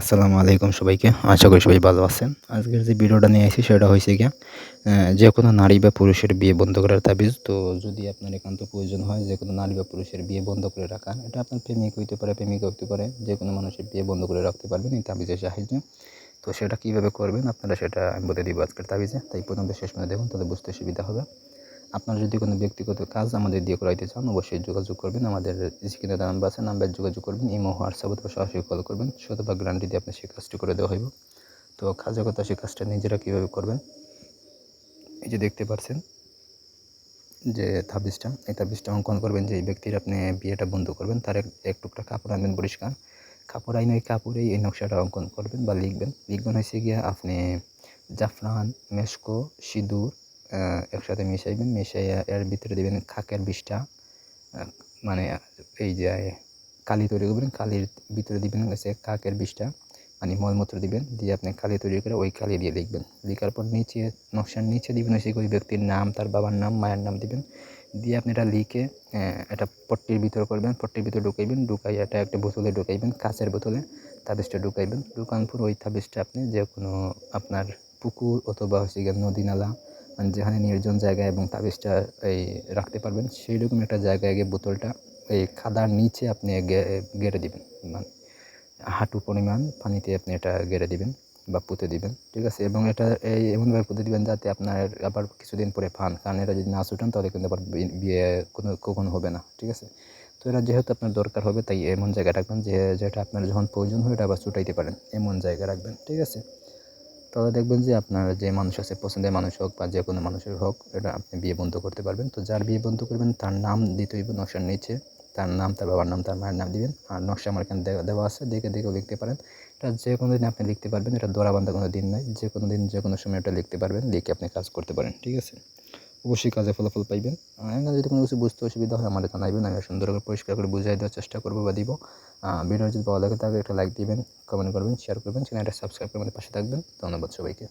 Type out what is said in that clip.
আসসালামু আলাইকুম সবাইকে। আশা করি সবাই ভালো আছেন। আজকের যে ভিডিওটা নিয়ে আসি সেটা হয়েছে গিয়া যে কোনো নারী বা পুরুষের বিয়ে বন্ধ করার তাবিজ। তো যদি আপনার একান্ত প্রয়োজন হয়, যে কোনো নারী বা পুরুষের বিয়ে বন্ধ করে রাখান এটা আপনার প্রেমিক হইতে পারে, প্রেমিকা হইতে পারে, যে কোনো মানুষের বিয়ে বন্ধ করে রাখতে পারবেন, এই তাবিজের সাহায্যে। তো সেটা কীভাবে করবেন? আপনারা সেটা আমি বলে দিব আজকের তাবিজে। তাই প্রথমে শেষ মানে দেখুন তাহলে বুঝতে সুবিধা হবে। আপনার যদি কোনো ব্যক্তিগত কাজ আমাদের দিয়ে করাইতে চান, অবশ্যই যোগাযোগ করবেন। আমাদের স্ক্রিনে নাম্বার আছে, নাম্বার যোগাযোগ করবেন, ইমো, হোয়াটসঅ্যাপ অথবা সরাসরি কল করবেন। শতভাগ গ্যারান্টি দিয়ে আপনি সেই কাজটি করে দেওয়া হইব। তো কাজের কথা সেই কাজটা নিজেরা কীভাবে করবেন? এই যে দেখতে পাচ্ছেন যে তাবিজটা, এই তাবিজটা অঙ্কন করবেন যে এই ব্যক্তির আপনি বিয়েটা বন্ধ করবেন, তার এক টুকরা কাপড় আনবেন পরিষ্কার। কাপড় আইন ওই কাপড়েই এই নকশাটা অঙ্কন করবেন বা লিখবেন। লিখবেন হয়েছে গিয়া আপনি জাফরান মেসকো সিঁদুর একসাথে মিশাইবেন, মিশাইয়া এর ভিতরে দিবেন খাকের বিষটা মানে এই যে কালি তৈরি করবেন, কালির ভিতরে দিবেন হচ্ছে কাকের বিষটা মানে মলমূত্র দিবেন, দিয়ে আপনি কালি তৈরি করে ওই কালি দিয়ে লিখবেন লিখার পর নিচে, নকশার নিচে দিবেন হচ্ছে ওই ব্যক্তির নাম, তার বাবার নাম, মায়ের নাম দিবেন। দিয়ে আপনি এটা লিখে এটা পট্টির ভিতর করবেন, পট্টির ভিতরে ঢুকাইবেন ঢুকাই এটা একটা বোতলে ঢুকাইবেন, কাঁচের বোতলে তাবিজটা ঢুকাইবেন। ঢুকানোর পর ওই তাবিজটা আপনি যে কোনো আপনার পুকুর অথবা হচ্ছে নদী নালা মানে যেখানে নির্জন জায়গায় এবং তাবিজটা এই রাখতে পারবেন সেই রকম একটা জায়গায় গিয়ে বোতলটা এই খাদার নিচে আপনি গেড়ে দিবেন। মানে হাঁটু পরিমাণ পানিতে আপনি এটা গেড়ে দিবেন বা পুঁতে দিবেন, ঠিক আছে? এবং এটা এই এমনভাবে পুঁতে দিবেন যাতে আপনার আবার কিছুদিন পরে পান কারণ এটা যদি না ছুটান তাহলে কিন্তু আবার বিয়ে কোনো, কখনো হবে না, ঠিক আছে? তো এটা যেহেতু আপনার দরকার হবে তাই এমন জায়গায় রাখবেন যে, যেটা আপনার যখন প্রয়োজন হয় এটা আবার ছুটাইতে পারেন, এমন জায়গায় রাখবেন, ঠিক আছে? তাহলে দেখবেন যে আপনার যে মানুষ আছে, পছন্দের মানুষ হোক বা যে কোনো মানুষের হোক, এটা আপনি বিয়ে বন্ধ করতে পারবেন। তো যার বিয়ে বন্ধ করবেন, তার নাম দিতে হইব নকশার নিচে। তার নাম, তার বাবার নাম, তার মায়ের নাম দিবেন। আর নকশা আমার এখানে দেওয়া- আছে, দেখে দেখেও লিখতে পারেন। এটা যে কোনো দিন আপনি লিখতে পারবেন, এটা দোড়া বান্ধা কোনো দিন নাই যে কোনো দিন, যে কোনো সময় এটা লিখতে পারবেন, লিখে আপনি কাজ করতে পারেন, ঠিক আছে? অবশ্যই কাজে ফলাফল পাইবেন। এখানে যদি কোনো কিছু বুঝতে অসুবিধা হয় আমাদের জানাইবেন, আমি সুন্দর করে পরিষ্কার করে বুঝাই দেওয়ার চেষ্টা করব বা দিব। ভিডিও যদি ভালো লাগে, তাহলে একটা লাইক দিবেন কমেন্ট করবেন শেয়ার করবেন চ্যানেলটা সাবস্ক্রাইব করে আমাদের পাশে থাকবেন। ধন্যবাদ সবাইকে।